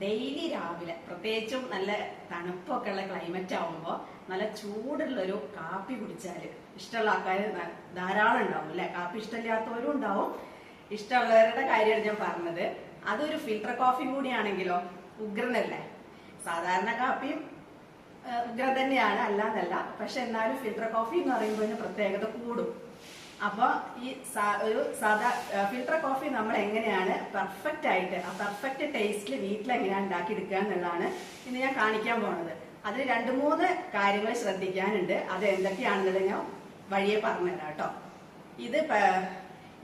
Daily രാവിലെ പ്രത്യേകിച്ചും നല്ല തണുപ്പൊക്കെ ഉള്ള ക്ലൈമറ്റ് ആവുമ്പോൾ നല്ല ചൂടുള്ളൊരു കാപ്പി കുടിച്ചാൽ ഇഷ്ടമുള്ള ആൾക്കാർ ധാരാളം ഉണ്ടാവും അല്ലെ? കാപ്പി ഇഷ്ടമില്ലാത്തവരും ഉണ്ടാവും. ഇഷ്ടമുള്ളവരുടെ കാര്യമാണ് ഞാൻ പറഞ്ഞത്. അതൊരു ഫിൽട്ടർ കോഫി കൂടിയാണെങ്കിലോ ഉഗ്രനല്ലേ? സാധാരണ കാപ്പിയും ഏഹ്, ഉഗ്രൻ തന്നെയാണ് അല്ലാന്നല്ല. പക്ഷെ എന്നാലും ഫിൽട്ടർ കോഫി എന്ന് പറയുമ്പോൾ ഇതിന് പ്രത്യേകത കൂടും. അപ്പൊ ഈ ഒരു സാധാ ഫിൽട്ടർ കോഫി നമ്മൾ എങ്ങനെയാണ് പെർഫെക്റ്റ് ആയിട്ട് ആ പെർഫെക്റ്റ് ടേസ്റ്റിൽ വീട്ടിൽ എങ്ങനെയാണ് ഉണ്ടാക്കി എടുക്കുക എന്നുള്ളതാണ് ഇന്ന് ഞാൻ കാണിക്കാൻ പോണത്. അതിൽ രണ്ട് മൂന്ന് കാര്യങ്ങൾ ശ്രദ്ധിക്കാനുണ്ട്. അത് എന്തൊക്കെയാണെന്നുള്ളത് ഞാൻ വഴിയെ പറഞ്ഞുതരാം കേട്ടോ. ഇത്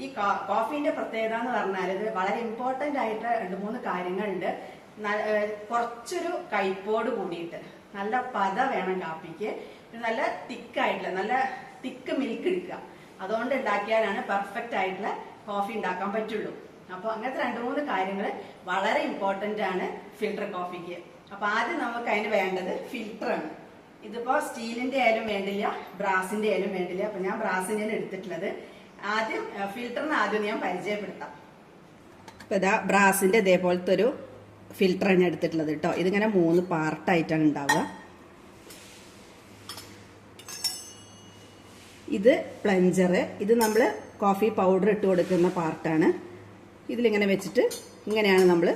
ഈ കോ- കോഫീന്റെ പ്രത്യേകത എന്ന് പറഞ്ഞാൽ ഇത് വളരെ ഇമ്പോർട്ടന്റ് ആയിട്ട് രണ്ട് മൂന്ന് കാര്യങ്ങളുണ്ട്. കുറച്ചൊരു കയ്പോട് കൂടിയിട്ട് നല്ല പത വേണം കാപ്പിക്ക്. നല്ല തിക്കായിട്ടുള്ള നല്ല തിക്ക് മിൽക്ക് എടുക്കുക അതുകൊണ്ട് ഉണ്ടാക്കിയാലാണ് പെർഫെക്റ്റ് ആയിട്ടുള്ള കോഫി ഉണ്ടാക്കാൻ പറ്റുള്ളൂ. അപ്പോൾ അങ്ങനത്തെ രണ്ട് മൂന്ന് കാര്യങ്ങൾ വളരെ ഇമ്പോർട്ടന്റ് ആണ് ഫിൽട്ടർ കോഫിക്ക് അപ്പൊ ആദ്യം നമുക്ക് അതിന് വേണ്ടത് ആണ്. ഇതിപ്പോ സ്റ്റീലിന്റെ ആയാലും വേണ്ടില്ല ബ്രാസിന്റെ ആയാലും വേണ്ടില്ല. അപ്പൊ ഞാൻ ബ്രാസിന്റെയാണ് എടുത്തിട്ടുള്ളത്. ആദ്യം ഫിൽറ്ററിന് ആദ്യം ഞാൻ പരിചയപ്പെടുത്താം. ഇപ്പൊ ഇതാ ബ്രാസിന്റെ ഇതേപോലത്തെ ഒരു ഫിൽറ്ററാണ് ഞാൻ എടുത്തിട്ടുള്ളത് കേട്ടോ. ഇതിങ്ങനെ മൂന്ന് പാർട്ടായിട്ടാണ് ഉണ്ടാവുക. ഇത് പ്ലഞ്ചർ ഇത് നമ്മൾ കോഫി പൗഡർ ഇട്ട് കൊടുക്കുന്ന പാർട്ടാണ് ഇതിലിങ്ങനെ വെച്ചിട്ട് ഇങ്ങനെയാണ് നമ്മൾ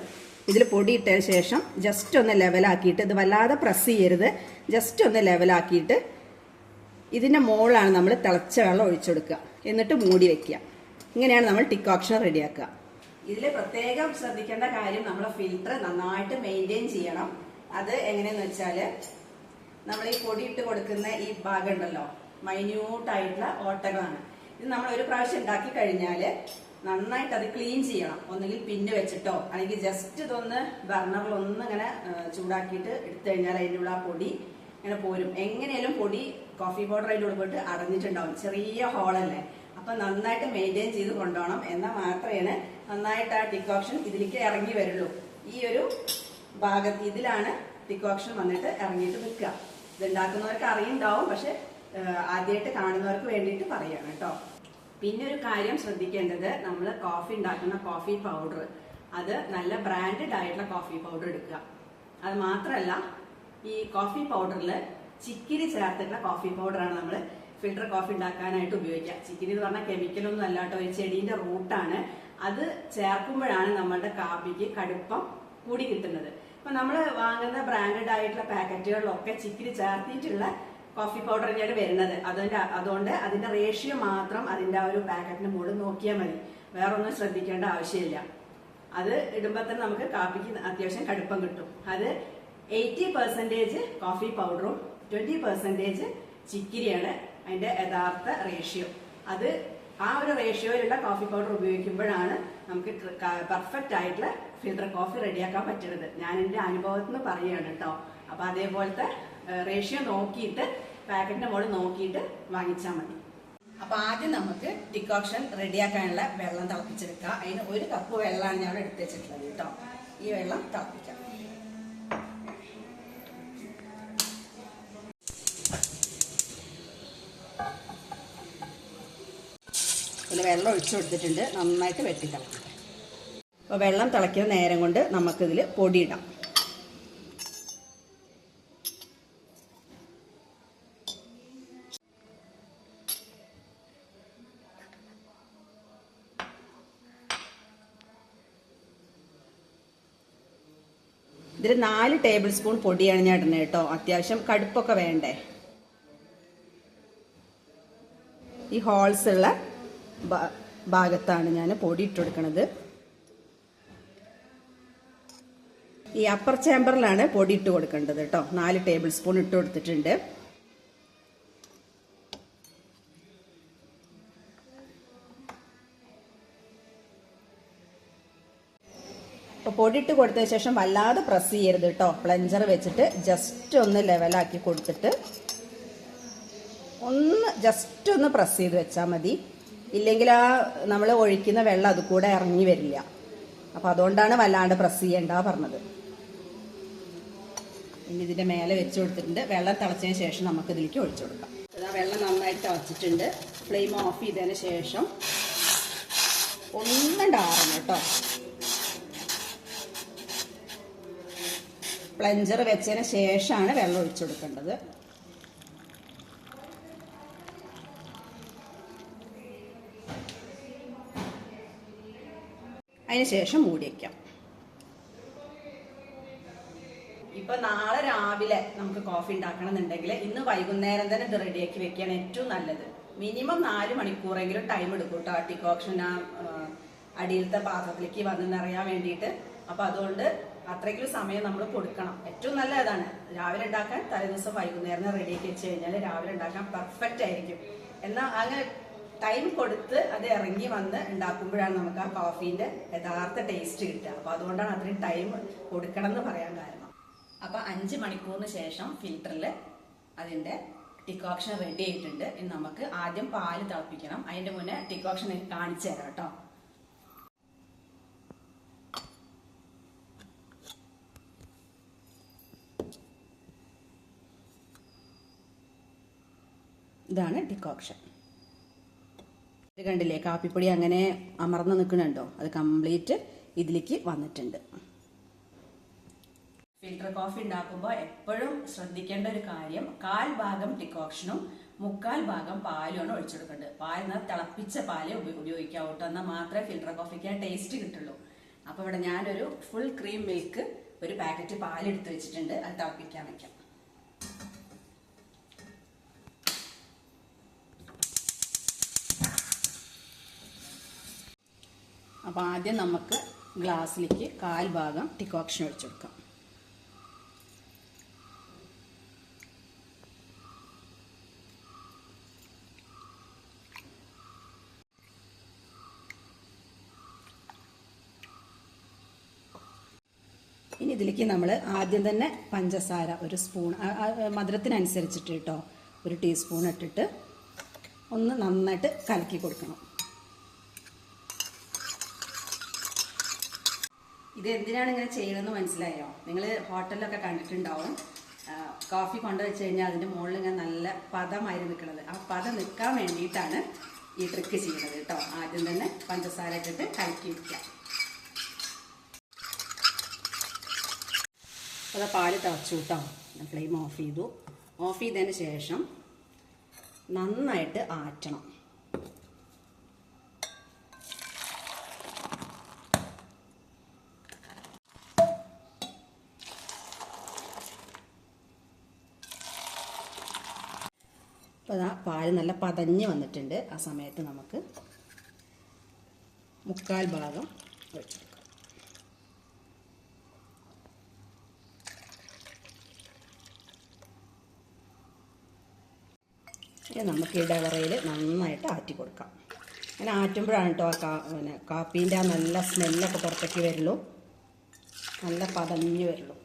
ഇതിൽ പൊടി ഇട്ടതിന് ശേഷം ജസ്റ്റ് ഒന്ന് ലെവലാക്കിയിട്ട് ഇത് വല്ലാതെ പ്രസ് ചെയ്യരുത്. ജസ്റ്റ് ഒന്ന് ലെവലാക്കിയിട്ട് ഇതിന്റെ മുകളിലാണ് നമ്മൾ തിളച്ച വെള്ളം ഒഴിച്ചു കൊടുക്കുക. എന്നിട്ട് മൂടി വെക്കുക. ഇങ്ങനെയാണ് നമ്മൾ ടിക്കോക്ഷൻ റെഡിയാക്കുക ഇതിൽ പ്രത്യേകം ശ്രദ്ധിക്കേണ്ട കാര്യം നമ്മൾ ഫിൽറ്റർ നന്നായിട്ട് മെയിന്റെയിൻ ചെയ്യണം. അത് എങ്ങനെയെന്ന് വെച്ചാൽ നമ്മൾ ഈ പൊടി ഇട്ട് കൊടുക്കുന്ന ഈ ഭാഗം ഉണ്ടല്ലോ മൈന്യൂട്ടായിട്ടുള്ള ഓട്ടകളാണ് ഇത് നമ്മൾ ഒരു പ്രാവശ്യം ഉണ്ടാക്കി കഴിഞ്ഞാൽ നന്നായിട്ട് അത് ക്ലീൻ ചെയ്യണം. ഒന്നുകിൽ പിന്നെ വെച്ചിട്ടോ അല്ലെങ്കിൽ ജസ്റ്റ് ഇതൊന്ന് ബർണറിൽ ഇങ്ങനെ ചൂടാക്കിയിട്ട് എടുത്തു കഴിഞ്ഞാൽ അതിന്റെ ആ പൊടി ഇങ്ങനെ പോരും. എങ്ങനെയാലും പൊടി കോഫി പൗഡർ അതിന്റെ ഉള്ളിൽ പോയിട്ട് അടഞ്ഞിട്ടുണ്ടാവും. ചെറിയ ഹോളല്ലേ അപ്പൊ നന്നായിട്ട് മെയിന്റെയിൻ ചെയ്ത് കൊണ്ടുപോകണം എന്നാൽ മാത്രമേ നന്നായിട്ട് ആ ടിക്കോക്ഷൻ ഇതിലേക്ക് ഇറങ്ങി വരുള്ളൂ. ഈ ഒരു ഭാഗത്ത് ഇതിലാണ് ടിക്കോക്ഷൻ വന്നിട്ട് ഇറങ്ങിയിട്ട് നിൽക്കുക. ഇത് ഉണ്ടാക്കുന്നവർക്ക് അറിയുണ്ടാവും പക്ഷെ ആദ്യമായിട്ട് കാണുന്നവർക്ക് വേണ്ടിയിട്ട് പറയാണ് കേട്ടോ. പിന്നെ ഒരു കാര്യം ശ്രദ്ധിക്കേണ്ടത് നമ്മൾ കോഫി ഉണ്ടാക്കുന്ന കോഫി പൗഡർ അത് നല്ല ബ്രാൻഡഡ് ആയിട്ടുള്ള കോഫി പൗഡർ എടുക്കുക. അത് മാത്രമല്ല ഈ കോഫി പൗഡറിൽ ചിക്കിരി ചേർത്തിട്ടുള്ള കോഫി പൗഡറാണ് നമ്മൾ ഫിൽട്ടർ കോഫി ഉണ്ടാക്കാനായിട്ട് ഉപയോഗിക്കാം. ചിക്കൻ എന്ന് പറഞ്ഞാൽ കെമിക്കലൊന്നും അല്ലാട്ടോ ഒരു ചെടീന്റെ റൂട്ടാണ് അത് ചേർക്കുമ്പോഴാണ് നമ്മളുടെ കാപ്പിക്ക് കടുപ്പം കൂടി കിട്ടുന്നത്. അപ്പൊ നമ്മൾ വാങ്ങുന്ന ബ്രാൻഡഡ് ആയിട്ടുള്ള പാക്കറ്റുകളിലൊക്കെ ചിക്കിരി ചേർത്തിട്ടുള്ള കോഫി പൗഡർ തന്നെയാണ് വരുന്നത്. അതിന്റെ അതുകൊണ്ട് അതിന്റെ റേഷ്യോ മാത്രം അതിന്റെ ആ ഒരു പാക്കറ്റിന് മുകളിൽ നോക്കിയാൽ മതി. വേറെ ഒന്നും ശ്രദ്ധിക്കേണ്ട ആവശ്യമില്ല. അത് ഇടുമ്പോൾ തന്നെ നമുക്ക് കാപ്പിക്ക് അത്യാവശ്യം കടുപ്പം കിട്ടും. അത് എയ്റ്റി പെർസെന്റേജ് കോഫി പൗഡറും ട്വന്റി പെർസെന്റേജ് ചിക്കിരിയാണ് അതിന്റെ യഥാർത്ഥ റേഷ്യോ അത് ആ ഒരു റേഷ്യോയിലുള്ള കോഫി പൗഡർ ഉപയോഗിക്കുമ്പോഴാണ് നമുക്ക് പെർഫെക്റ്റ് ആയിട്ടുള്ള ഫിൽട്ടർ കോഫി റെഡിയാക്കാൻ പറ്റുന്നത്. ഞാൻ എന്റെ അനുഭവത്തിൽ നിന്ന് പറയുകയാണ് കേട്ടോ അപ്പൊ അതേപോലത്തെ റേഷ്യോ നോക്കിയിട്ട് പാക്കറ്റിന്റെ മുകളിൽ നോക്കിയിട്ട് വാങ്ങിച്ചാൽ മതി. അപ്പൊ ആദ്യം നമുക്ക് ഡിക്കോക്ഷൻ റെഡിയാക്കാനുള്ള വെള്ളം തിളപ്പിച്ചെടുക്കുക അതിന് ഒരു കപ്പ് വെള്ളമാണ് ഞാൻ എടുത്ത് വെച്ചിട്ടുള്ളത് കേട്ടോ ഈ വെള്ളം തിളപ്പിക്കാം. വെള്ളം ഒഴിച്ചു കൊടുത്തിട്ടുണ്ട്. നന്നായിട്ട് വെട്ടി അപ്പോൾ വെള്ളം തിളയ്ക്കുന്ന നേരം കൊണ്ട് നമുക്കിതിൽ പൊടിയിടാം. ഇതിൽ നാല് ടേബിൾ സ്പൂൺ പൊടിയാണ് ഞാൻ ഇടുന്നത് കേട്ടോ. അത്യാവശ്യം കടുപ്പൊക്കെ വേണ്ടേ. ഈ ഹോൾസ് ഉള്ള ഭാഗത്താണ് ഞാൻ പൊടി ഇട്ടുകൊടുക്കുന്നത് ഈ അപ്പർ ചേമ്പറിലാണ് പൊടി ഇട്ട് കൊടുക്കേണ്ടത് കേട്ടോ നാല് ടേബിൾ സ്പൂൺ ഇട്ട് കൊടുത്തിട്ടുണ്ട്. അപ്പോൾ പൊടിയിട്ട് കൊടുത്തതിന് ശേഷം വല്ലാതെ പ്രസ് ചെയ്യരുത് കേട്ടോ പ്ലഞ്ചർ വെച്ചിട്ട് ജസ്റ്റ് ഒന്ന് ലെവലാക്കി കൊടുത്തിട്ട് ഒന്ന് ജസ്റ്റ് ഒന്ന് പ്രസ് ചെയ്ത് വെച്ചാൽ മതി. ഇല്ലെങ്കിൽ ആ നമ്മൾ ഒഴിക്കുന്ന വെള്ളം അത് കൂടെ ഇറങ്ങി വരില്ല. അപ്പോൾ അതുകൊണ്ടാണ് വല്ലാണ്ട് പ്രസ് ചെയ്യേണ്ട പറഞ്ഞത്. ഇനി ഇതിന്റെ മേലെ വെച്ച് കൊടുത്തിട്ടുണ്ട്. വെള്ളം തിളച്ചതിന് ശേഷം നമുക്ക് ഇതിലേക്ക് ഒഴിച്ചു കൊടുക്കാം. വെള്ളം നന്നായിട്ട് തിളച്ചിട്ടുണ്ട്. ഫ്ലെയിം ഓഫ് ചെയ്തതിന് ശേഷം ഒന്നുണ്ടാറണം കേട്ടോ. പ്ലഞ്ചർ വെച്ചതിന് ശേഷമാണ് വെള്ളം ഒഴിച്ചു കൊടുക്കേണ്ടത്. ശേഷം മൂടി വയ്ക്കാം ഇപ്പൊ നാളെ രാവിലെ നമുക്ക് കോഫി ഉണ്ടാക്കണം എന്നുണ്ടെങ്കിൽ ഇന്ന് വൈകുന്നേരം തന്നെ ഇത് റെഡിയാക്കി വെക്കുകയാണ് ഏറ്റവും നല്ലത്. മിനിമം നാല് മണിക്കൂറെങ്കിലും ടൈം എടുക്കും കേട്ടോ ടിക്കോക്ഷൻ ആ അടിയിലത്തെ പാത്രത്തിലേക്ക് വന്ന് നിറയാൻ വേണ്ടിയിട്ട്. അപ്പൊ അതുകൊണ്ട് അത്രയ്ക്കും സമയം നമ്മൾ കൊടുക്കണം. ഏറ്റവും നല്ല അതാണ് രാവിലെ ഉണ്ടാക്കാൻ തലേദിവസം വൈകുന്നേരം റെഡിയാക്കി വെച്ച് കഴിഞ്ഞാൽ രാവിലെ ഉണ്ടാക്കാൻ പെർഫെക്റ്റ് ആയിരിക്കും. എന്നാൽ അങ്ങനെ ടൈം കൊടുത്ത് അത് ഇറങ്ങി വന്ന് ഉണ്ടാക്കുമ്പോഴാണ് നമുക്ക് ആ കോഫീന്റെ യഥാർത്ഥ ടേസ്റ്റ് കിട്ടുക. അപ്പൊ അതുകൊണ്ടാണ് അത്രയും ടൈം കൊടുക്കണം എന്ന് പറയാൻ കാരണം. അപ്പൊ അഞ്ച് മണിക്കൂറിന് ശേഷം ഫിൽറ്ററിൽ അതിന്റെ ടിക്കോക്ഷൻ റെഡി ആയിട്ടുണ്ട്. ഇനി നമുക്ക് ആദ്യം പാൽ തിളപ്പിക്കണം. അതിന്റെ മുന്നേ ടിക്കോക്ഷൻ കാണിച്ചു തരാം കേട്ടോ. ഇതാണ് ഡിക്കോക്ഷൻ ഇത് കണ്ടില്ലേ? കാപ്പിപ്പൊടി അങ്ങനെ അമർന്ന് നിൽക്കണുണ്ടോ അത് കംപ്ലീറ്റ് ഇതിലേക്ക് വന്നിട്ടുണ്ട്. ഫിൽട്ടർ കോഫി ഉണ്ടാക്കുമ്പോൾ എപ്പോഴും ശ്രദ്ധിക്കേണ്ട ഒരു കാര്യം കാൽ ഭാഗം ഡിക്കോക്ഷനും മുക്കാൽ ഭാഗം പാലുമാണ് ഒഴിച്ചെടുക്കേണ്ടത് പാൽ എന്നാൽ തിളപ്പിച്ച പാൽ ഉപയോഗിക്കാവൂട്ടോ? എന്നാൽ മാത്രമേ ഫിൽട്ടർ കോഫിക്ക് ആ ടേസ്റ്റ് കിട്ടുള്ളൂ. അപ്പോൾ ഇവിടെ ഞാനൊരു ഫുൾ ക്രീം മിൽക്ക് ഒരു പാക്കറ്റ് പാൽ എടുത്ത് വെച്ചിട്ടുണ്ട്. അത് തിളപ്പിക്കാൻ വെക്കാം. അപ്പോൾ ആദ്യം നമുക്ക് ഗ്ലാസ്സിലേക്ക് കാൽ ഭാഗം ടിക്കോക്ഷൻ ഒഴിച്ചു കൊടുക്കാം ഇനി ഇതിലേക്ക് നമ്മൾ ആദ്യം തന്നെ പഞ്ചസാര ഒരു സ്പൂൺ മധുരത്തിനനുസരിച്ചിട്ട് കേട്ടോ ഒരു ടീസ്പൂൺ ഇട്ടിട്ട് ഒന്ന് നന്നായിട്ട് കലക്കി കൊടുക്കണം. ഇത് എന്തിനാണ് ഇങ്ങനെ ചെയ്യണമെന്ന് മനസ്സിലായോ? നിങ്ങൾ ഹോട്ടലിലൊക്കെ കണ്ടിട്ടുണ്ടാവും. കോഫി കോഫി കൊണ്ടുവച്ച് കഴിഞ്ഞാൽ അതിന്റെ മുകളിൽ ഇങ്ങനെ നല്ല പദമായി നിൽക്കുന്നത് ആ പദം നിൽക്കാൻ വേണ്ടിയിട്ടാണ് ഈ ട്രിക്ക് ചെയ്യുന്നത് കേട്ടോ. ആദ്യം തന്നെ പഞ്ചസാര ഇട്ടിട്ട് കലക്കി വയ്ക്കാം അത് പാൽ തിളച്ചു കേട്ടോ. ഫ്ലെയിം ഓഫ് ചെയ്തു. ഓഫ് ചെയ്തതിന് ശേഷം നന്നായിട്ട് ആറ്റണം. പാൽ നല്ല പതഞ്ഞ് വന്നിട്ടുണ്ട്. ആ സമയത്ത് നമുക്ക് മുക്കാൽ ഭാഗം ഒഴിച്ചെടുക്കാം. ഇനി നമുക്ക് ഈ നന്നായിട്ട് ആറ്റി കൊടുക്കാം. അങ്ങനെ ആറ്റുമ്പോഴാണ് കേട്ടോ ആ കാ പിന്നെ കാപ്പീന്റെ ആ നല്ല സ്മെല്ലൊക്കെ പുറത്തേക്ക് വരുള്ളൂ. നല്ല പതഞ്ഞ് വരുള്ളൂ.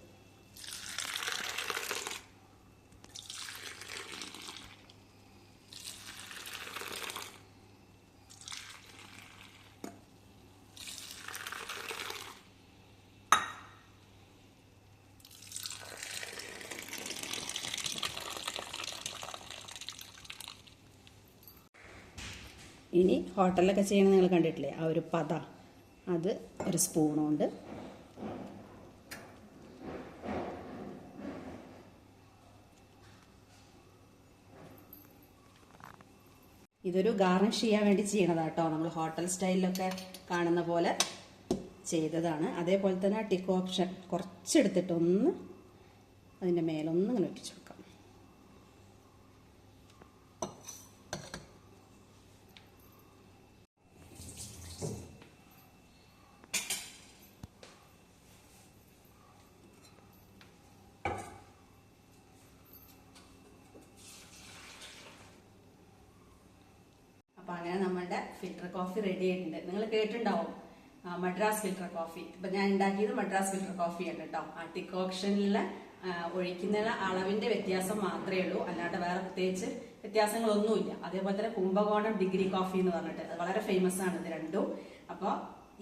ഇനി ഹോട്ടലിലൊക്കെ ചെയ്യണത് നിങ്ങൾ കണ്ടിട്ടില്ലേ? ആ ഒരു പത. അത് ഒരു സ്പൂണുണ്ട് ഇതൊരു ഗാർണിഷ് ചെയ്യാൻ വേണ്ടി ചെയ്യണതാട്ടോ നമ്മൾ ഹോട്ടൽ സ്റ്റൈലിലൊക്കെ കാണുന്ന പോലെ ചെയ്തതാണ്. അതേപോലെ തന്നെ ടിക്ക് ഓപ്ഷൻ കുറച്ചെടുത്തിട്ടൊന്ന് അതിന്റെ മേലൊന്ന് ഇങ്ങനെ കൊടുക്കാം അപ്പൊ അങ്ങനെ നമ്മളുടെ ഫിൽറ്റർ കോഫി റെഡി ആയിട്ടുണ്ട്. നിങ്ങൾ കേട്ടിട്ടുണ്ടാവും. മദ്രാസ് ഫിൽറ്റർ കോഫി ഇപ്പൊ ഞാൻ ഉണ്ടാക്കിയത് മദ്രാസ് ഫിൽറ്റർ കോഫിയാണ് കേട്ടോ ആ ടിക്കോക്ഷനിലെ ഒഴിക്കുന്ന അളവിന്റെ വ്യത്യാസം മാത്രമേ ഉള്ളൂ. അല്ലാണ്ട് വേറെ പ്രത്യേകിച്ച് വ്യത്യാസങ്ങളൊന്നുമില്ല. അതേപോലെ തന്നെ കുംഭകോണം ഡിഗ്രി കോഫി എന്ന് പറഞ്ഞിട്ട് അത് വളരെ ഫേമസ് ആണ് ഇത് രണ്ടും. അപ്പോൾ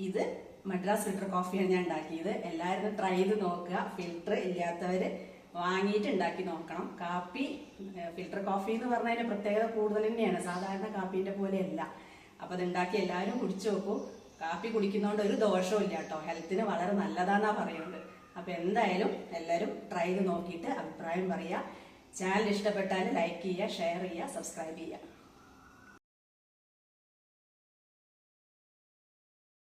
ഇത് മദ്രാസ് ഫിൽറ്റർ കോഫിയാണ് ഞാൻ ഉണ്ടാക്കിയത്. എല്ലാവരും ട്രൈ ചെയ്ത് നോക്കുക. ഫിൽറ്റർ ഇല്ലാത്തവര് വാങ്ങിയിട്ട് ഉണ്ടാക്കി നോക്കണം. കാപ്പി ഫിൽട്ടർ കോഫി എന്ന് പറഞ്ഞതിന് പ്രത്യേകത കൂടുതൽ തന്നെയാണ്. സാധാരണ കാപ്പീന്റെ പോലെയല്ല. അപ്പൊ അതുണ്ടാക്കി എല്ലാവരും കുടിച്ചു നോക്കൂ. കാപ്പി കുടിക്കുന്നതുകൊണ്ട് ഒരു ദോഷവും ഇല്ല കേട്ടോ. ഹെൽത്തിന് വളരെ നല്ലതാന്നാ പറയുന്നത്. അപ്പൊ എന്തായാലും എല്ലാവരും ട്രൈ ചെയ്ത് നോക്കിയിട്ട് അഭിപ്രായം പറയുക ചാനൽ ഇഷ്ടപ്പെട്ടാൽ ലൈക്ക് ചെയ്യുക ഷെയർ ചെയ്യുക സബ്സ്ക്രൈബ് ചെയ്യുക